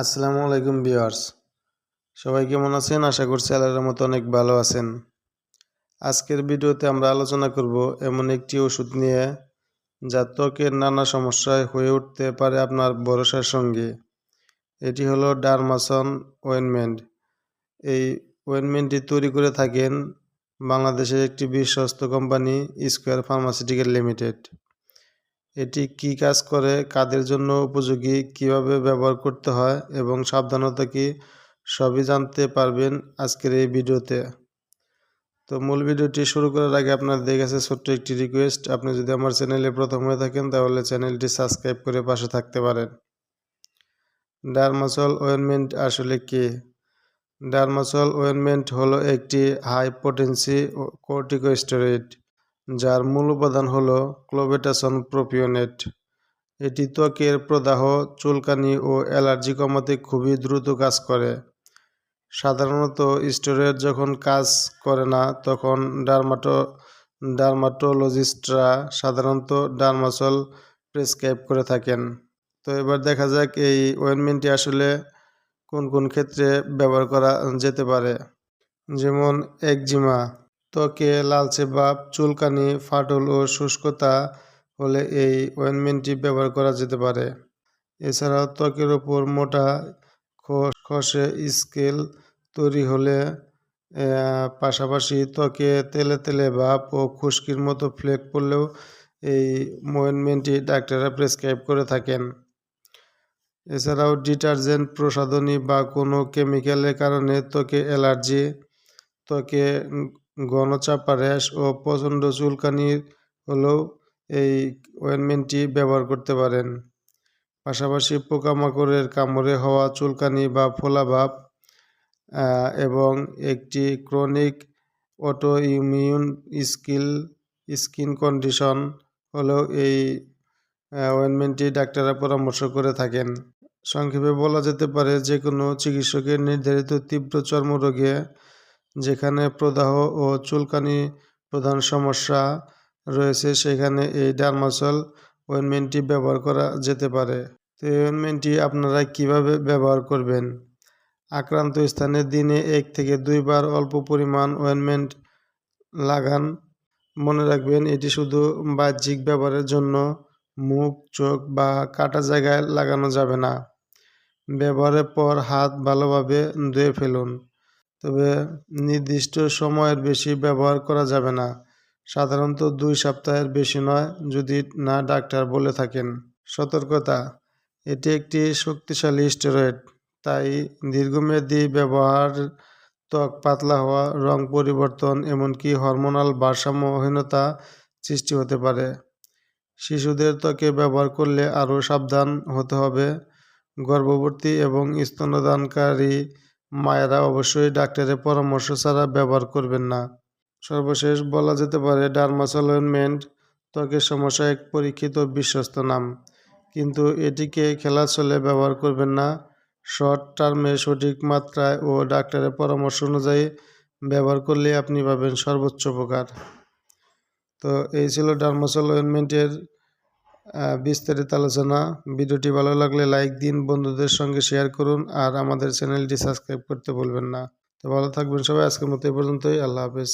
আসসালামু আলাইকুম ভিউয়ার্স। সবাই কেমন আছেন? আশা করছি আল্লাহর মতো অনেক ভালো আছেন। আজকের ভিডিওতে আমরা আলোচনা করব এমন একটি ওষুধ নিয়ে যা ত্বকের নানা সমস্যায় হয়ে উঠতে পারে আপনার ভরসার সঙ্গে। এটি হলো ডারমাসন ওয়েনমেন্ট। এই ওয়েনমেন্টটি তৈরি করে থাকেন বাংলাদেশের একটি বিশ্বস্ত কোম্পানি স্কোয়ার ফার্মাসিউটিক্যাল লিমিটেড। এটি কি কাজ করে, কাদের জন্য উপযোগী, কীভাবে ব্যবহার করতে হয় এবং সাবধানতা কি, সবই জানতে পারবেন আজকের এই ভিডিওতে। তো মূল ভিডিওটি শুরু করার আগে আপনাদের কাছে ছোট্ট একটি রিকোয়েস্ট আপনি যদি আমার চ্যানেলে প্রথম হয়ে থাকেন, তাহলে চ্যানেলটি সাবস্ক্রাইব করে পাশে থাকতে পারেন। ডারমাসল ওয়েনমেন্ট আসলে কি? ডারমাসল ওয়েনমেন্ট হলো একটি হাই পোটেন্সি কর্টিকোস্টেরয়েড যার মূল উপাদান হল ক্লোবেটাসন প্রোপিওনেট। এটি ত্বকের প্রদাহ, চুলকানি ও অ্যালার্জি কমাতে খুবই দ্রুত কাজ করে। সাধারণত স্টেরয়েড যখন কাজ করে না, তখন ডার্মাটো ডার্মাটোলজিস্টরা সাধারণত ডার্মাসল প্রেসক্রাইব করে থাকেন। তো এবার দেখা যাক এই ওয়েনমেন্টটি আসলে কোন কোন ক্ষেত্রে ব্যবহার করা যেতে পারে। যেমন একজিমা। ত্বকে লালচে ভাব, চুলকানি, ফাটল ও শুষ্কতা হলে এই ওয়েনমেন্টটি ব্যবহার করা যেতে পারে। এছাড়াও ত্বকের ওপর মোটা খসে স্কেল তৈরি হলে পাশাপাশি ত্বকে তেলে তেলে ভাব ও খুশকির মতো ফ্লেক পড়লেও এই ওয়েনমেন্টটি ডাক্তাররা প্রেসক্রাইব করে থাকেন। এছাড়াও ডিটারজেন্ট প্রসাধনী বা কোনো কেমিক্যালের কারণে ত্বকে অ্যালার্জি ত্বকে ঘনচাপা র্যাশ ও প্রচণ্ড চুলকানি হলেও এই ওয়েনমেন্টটি ব্যবহার করতে পারেন। পাশাপাশি পোকামাকড়ের কামড়ে হওয়া চুলকানি বা ফোলাভাব এবং একটি chronic autoimmune skill, skin condition হলেও এই ওয়েনমেন্টটি ডাক্তাররা পরামর্শ করে থাকেন। সংক্ষেপে বলা যেতে পারে যে কোনো চিকিৎসকের নির্ধারিত তীব্র চর্মরোগে যেখানে প্রদাহ ও চুলকানি প্রধান সমস্যা রয়েছে, সেখানে এই ডার্মাসল ওয়েনমেন্টটি ব্যবহার করা যেতে পারে। তো এই আপনারা কীভাবে ব্যবহার করবেন? আক্রান্ত স্থানে দিনে এক থেকে দুইবার অল্প পরিমাণ ওয়েনমেন্ট লাগান। মনে রাখবেন, এটি শুধু বাহ্যিক ব্যবহারের জন্য, মুখ, চোখ বা কাটা জায়গায় লাগানো যাবে না। ব্যবহারের পর হাত ভালোভাবে ধুয়ে ফেলুন। তবে নির্দিষ্ট সময়ের বেশি ব্যবহার করা যাবে না। সাধারণত দুই সপ্তাহের বেশি নয়, যদি না ডাক্তার বলে থাকেন। সতর্কতা, এটি একটি শক্তিশালী স্টেরয়েড, তাই দীর্ঘমেয়াদী ব্যবহার, ত্বক পাতলা হওয়া, রং পরিবর্তন, এমনকি হরমোনাল ভারসাম্যহীনতা সৃষ্টি হতে পারে। শিশুদের ত্বকে ব্যবহার করলে আরও সাবধান হতে হবে। গর্ভবতী এবং স্তনদানকারী মায়েরা অবশ্যই ডাক্তারের পরামর্শ ছাড়া ব্যবহার করবেন না। সর্বশেষ বলা যেতে পারে ডার্মাসোলেনমেন্ট ত্বকের সমস্যা এক পরীক্ষিত বিশ্বস্ত নাম। কিন্তু এটিকে খেলা চলে ব্যবহার করবেন না। শর্ট টার্মে সঠিক মাত্রায় ও ডাক্তারের পরামর্শ অনুযায়ী ব্যবহার করলে আপনি পাবেন সর্বোচ্চ উপকার। তো এই ছিল ডার্মাসল বিস্তারিত আলোচনা। ভিডিওটি ভালো লাগলে লাইক দিন, বন্ধুদের সঙ্গে শেয়ার করুন, আর আমাদের চ্যানেলটি সাবস্ক্রাইব করতে ভুলবেন না। তো ভালো থাকবেন সবাই, আজকের মতো এই পর্যন্তই। আল্লাহ হাফেজ।